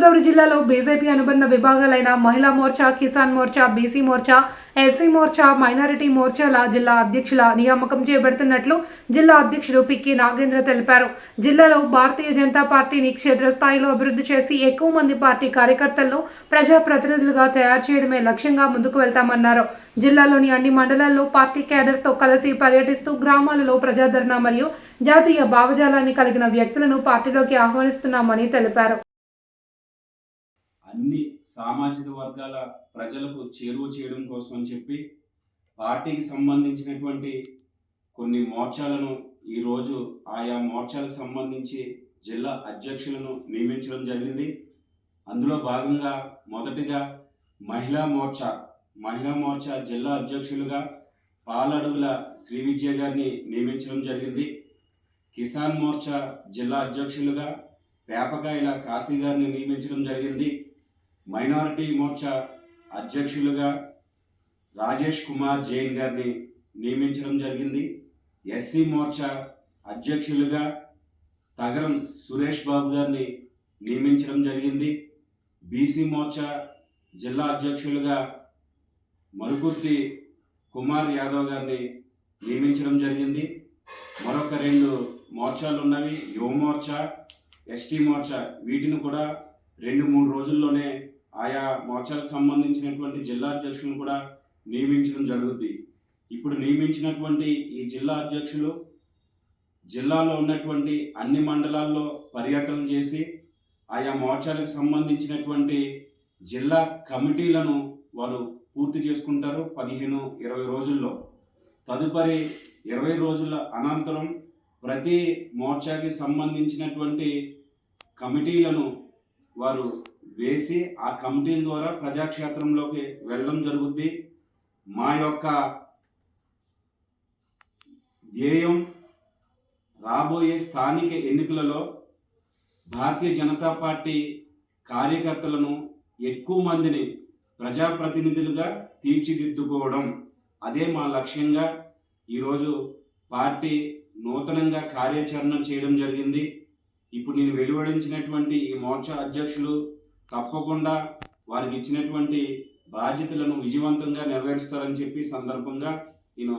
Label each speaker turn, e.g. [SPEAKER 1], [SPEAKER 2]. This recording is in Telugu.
[SPEAKER 1] తూర్పుగోదావరి జిల్లాలో బీజేపీ అనుబంధ విభాగాలైన Mahila Morcha Kisan Morcha BC Morcha SC Morcha minority మోర్చాల జిల్లా అధ్యక్షుల నియామకం చేయబడుతున్నట్లు జిల్లా అధ్యక్షుడు పిక్కి నాగేంద్ర తెలిపారు. జిల్లాలో భారతీయ జనతా పార్టీని క్షేత్రస్థాయిలో అభివృద్ధి చేసి ఎక్కువ మంది పార్టీ కార్యకర్తలను ప్రజాప్రతినిధులుగా తయారు చేయడమే లక్ష్యంగా ముందుకు వెళ్తామన్నారు. జిల్లాలోని అన్ని మండలాల్లో పార్టీ క్యాడర్తో కలిసి పర్యటిస్తూ గ్రామాలలో ప్రజాదరణ మరియు జాతీయ భావజాలాన్ని కలిగిన వ్యక్తులను పార్టీలోకి ఆహ్వానిస్తున్నామని తెలిపారు.
[SPEAKER 2] అన్ని సామాజిక వర్గాల ప్రజలకు చేరువ చేయడం కోసం అని చెప్పి పార్టీకి సంబంధించినటువంటి కొన్ని మోర్చాలను ఈరోజు ఆయా మోర్చాలకు సంబంధించి జిల్లా అధ్యక్షులను నియమించడం జరిగింది. అందులో భాగంగా మొదటిగా మహిళా మోర్చా మహిళా మోర్చా జిల్లా అధ్యక్షులుగా పాలడుగుల శ్రీ విజయ గారిని నియమించడం జరిగింది. కిసాన్ మోర్చా జిల్లా అధ్యక్షులుగా పేపకాయల కాశీ గారిని నియమించడం జరిగింది. మైనారిటీ మోర్చా అధ్యక్షులుగా రాజేష్ కుమార్ జైన్ గారిని నియమించడం జరిగింది. ఎస్సీ మోర్చా అధ్యక్షులుగా తగరం సురేష్ బాబు గారిని నియమించడం జరిగింది. బీసీ మోర్చా జిల్లా అధ్యక్షులుగా మరుకుర్తి కుమార్ యాదవ్ గారిని నియమించడం జరిగింది. మరొక రెండు మోర్చాలు ఉన్నవి. యువ మోర్చా ఎస్టీ మోర్చా వీటిని కూడా రెండు మూడు రోజుల్లోనే ఆయా మోర్చాలకు సంబంధించినటువంటి జిల్లా అధ్యక్షులను కూడా నియమించడం జరుగుద్ది. ఇప్పుడు నియమించినటువంటి ఈ జిల్లా అధ్యక్షులు జిల్లాలో ఉన్నటువంటి అన్ని మండలాల్లో పర్యటన చేసి ఆయా మోర్చాలకు సంబంధించినటువంటి జిల్లా కమిటీలను వారు పూర్తి చేసుకుంటారు పదిహేను ఇరవై రోజుల్లో. తదుపరి ఇరవై రోజుల అనంతరం ప్రతి మోర్చాకి సంబంధించినటువంటి కమిటీలను వారు వేసి ఆ కమిటీల ద్వారా ప్రజాక్షేత్రంలోకి వెళ్ళడం జరుగుద్ది. మా యొక్క ధ్యేయం రాబోయే స్థానిక ఎన్నికలలో భారతీయ జనతా పార్టీ కార్యకర్తలను ఎక్కువ మందిని ప్రజాప్రతినిధులుగా తీర్చిదిద్దుకోవడం. అదే మా లక్ష్యంగా ఈరోజు పార్టీ నూతనంగా కార్యాచరణ చేయడం జరిగింది. ఇప్పుడు నేను వెలువడించినటువంటి ఈ మోర్చా అధ్యక్షులు తప్పకుండా వారికి ఇచ్చినటువంటి బాధ్యతలను విజయవంతంగా నెరవేరుస్తారని చెప్పి సందర్భంగా నేను